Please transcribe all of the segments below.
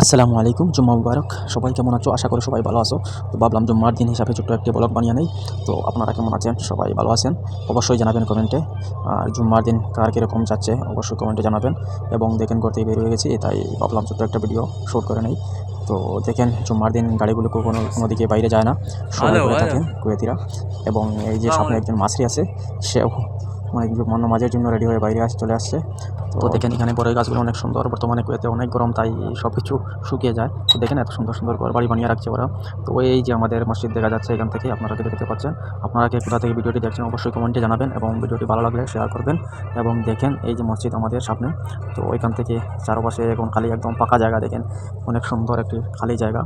আসসালামু আলাইকুম জুম্মা মুবারক। সবাই কেমন আছো? আশা করি সবাই ভালো আছো। তো ভাবলাম জুম্মার দিন হিসাবে ছোট্ট একটি ব্লগ বানিয়ে নেই। তো আপনারা কেমন আছেন? সবাই ভালো আছেন? অবশ্যই জানাবেন কমেন্টে আর জুম্মার দিন কার কীরকম যাচ্ছে অবশ্যই কমেন্টে জানাবেন। এবং দেখেন করতেই বের হয়ে গেছি তাই ভাবলাম ছোট্ট একটা ভিডিও শ্যুট করে নেই। তো দেখেন জুম্মার দিন গাড়িগুলো কোনো কোনো দিকে বাইরে যায় না। সবাই থাকেন কুয়েতিরা। এবং এই যে সামনে একজন মাছরি আছে সেও মানে মান্য মাঝের জন্য রেডি হয়ে বাইরে আস চলে আসছে। তো দেখেন এখানে বড়ই গাছগুলো অনেক সুন্দর বর্তমানে কুয়েতে অনেক গরম তাই সব কিছু শুকিয়ে যায়। তো দেখেন এত সুন্দর সুন্দর ঘর বাড়ি বানিয়ে রাখছে ওরা। তো এই যে আমাদের মসজিদ দেখা যাচ্ছে এখান থেকে আপনারা কি দেখতে পাচ্ছেন। আপনারা কে কোথা থেকে ভিডিওটি দেখছেন অবশ্যই কমেন্টে জানাবেন এবং ভিডিওটি ভালো লাগলে শেয়ার করবেন। এবং দেখেন এই যে মসজিদ আমাদের সামনে। তো ওইখান থেকে চারপাশে এখন খালি একদম পাকা জায়গা দেখেন। অনেক সুন্দর একটি খালি জায়গা।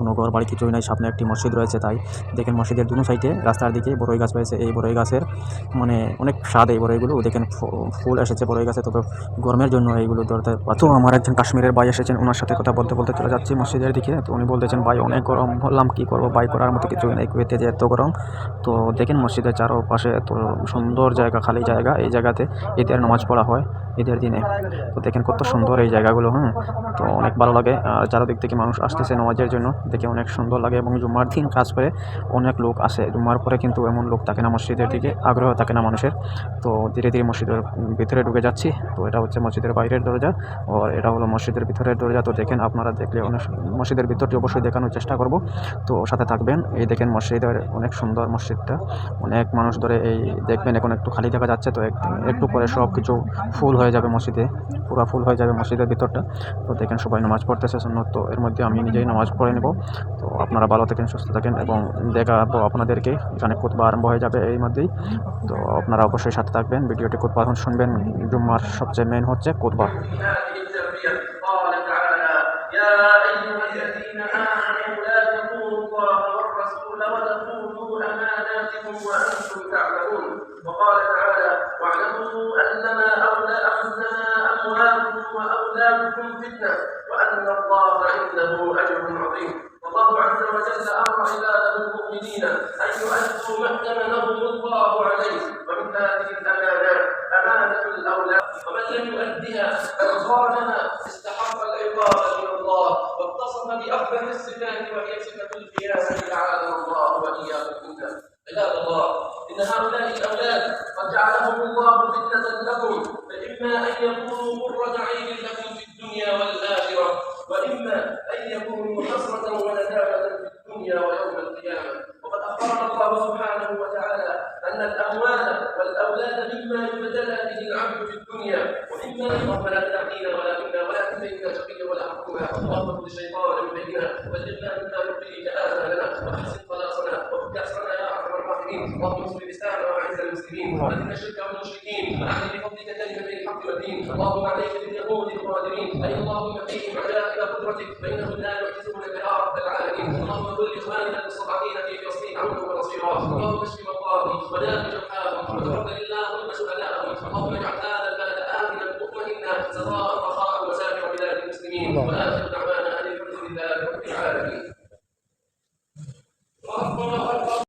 কোনো ঘর, বাড়ি কিছুই নাই, সামনে একটি মসজিদ রয়েছে তাই। দেখেন মসজিদের দুনো সাইডে রাস্তার দিকে বড়ই গাছ রয়েছে, এই বড়ই গাছের মানে অনেক স্বাদ এই বড়ইগুলো দেখেন ফুল এসেছে বড়ই গাছে, তবে গরমের জন্য এইগুলো ধরতে তো আমার একজন কাশ্মীরের ভাই এসেছেন ওনার সাথে কথা বলতে বলতে চলে যাচ্ছি মসজিদের দিকে। তো উনি বলতেছেন, ভাই, অনেক গরম, বললাম, কী করব? বাই করার মতো কিছুই নেই, কুয়েতে যে এত গরম। তো দেখেন মসজিদের চারপাশে এত সুন্দর জায়গা, খালি জায়গা, এই জায়গাতে ঈদের নামাজ পড়া হয়, ঈদের দিনে। তো দেখেন কত সুন্দর এই জায়গাগুলো হ্যাঁ তো অনেক ভালো লাগে, আর চারদিক থেকে মানুষ আসতেছে নামাজের জন্য। দেখে অনেক সুন্দর লাগে এবং জুম্মার দিন কাজ করে অনেক লোক আসে। জুম্মার পরে কিন্তু এমন লোক থাকে না মসজিদের দিকে, আগ্রহ থাকে না মানুষের। তো ধীরে ধীরে মসজিদের ভিতরে ঢুকে যাচ্ছি। তো এটা হচ্ছে মসজিদের বাইরের দরজা আর এটা হলো মসজিদের ভিতরের দরজা। তো দেখেন আপনারা দেখলে অনেক মসজিদের ভিতরটি অবশ্যই দেখানোর চেষ্টা করব। তো সাথে থাকবেন। এই দেখেন মসজিদের অনেক সুন্দর মসজিদটা। অনেক মানুষ ধরে এই দেখবেন এখন একটু খালি দেখা যাচ্ছে। তো এক- একটু পরে সব কিছু ফুল হয়ে যাবে মসজিদে। পুরো ফুল হয়ে যাবে মসজিদের ভিতরটা। তো দেখেন সবাই নামাজ পড়তেছে সুন্নত। তো এর মধ্যে আমি নিজেই নামাজ পড়ে নেব। তো আপনারা ভালো থাকেন সুস্থ থাকেন এবং দেখাবো আপনাদেরকে এখানে খুতবা আরম্ভ হয়ে যাবে এই মধ্যেই তো আপনারা অবশ্যই সাথে থাকবেন ভিডিওটি খুতবা এখন শুনবেন জুম্মার সবচেয়ে মেন হচ্ছে খুতবা قال تعالى يا أيها الذين آمنوا لا تخونوا الله والرسول وتخونوا أماناتكم وأنتم تعلمون وقال تعالى واعلموا أنما أولى أنما أموالكم وأولادكم فتنة وأن الله عنده أجر عظيم والله عز وجل أمر عباده المؤمنين أن يؤدوا ما ائتمنهم الله عليه. ومن هذه الأمانات أمانة الأولاد ومن لم يؤدها بل خانها استحق العقاب من الله واتصف بأقبح الصفات وهي صفة الخيانة أعاذنا الله وإياكم منها عباد الله إن هؤلاء الأولاد قد جعلهم الله فتنة لكم فإما أن يكونوا قرة عين لكم في الدنيا والآخرة أن الأموال والأولاد مما يبتلى به العبد في الدنيا ومما ربنا تأتينا ولا منا ولا تهينا شقيا ولا محروما اللهم كل شيطان من بيننا وبلغنا مما يرضيك آمالنا واحسن خلاصنا وفك أسرنا يا أرحم الراحمين. اللهم انصر الإسلام وأعز المسلمين. وأذل الشرك والمشركين. وأعلن بفضلك كلمة الحق والدين. اللهم عليك باليهود القادرين أي اللهم فيهم عجائب قدرتك. فإنهم لا يعجزونك يا رب العالمين. اللهم كل إخواننا المستضعفين في فلسطين عونا ونصيرا اللهم اشف أبقاهم ولا تشقاهم واترك لله هم شهداءهم اللهم اجعل هذا البلد آمنا مطمئنا سراء رخاء وسائر بلاد المسلمين ولا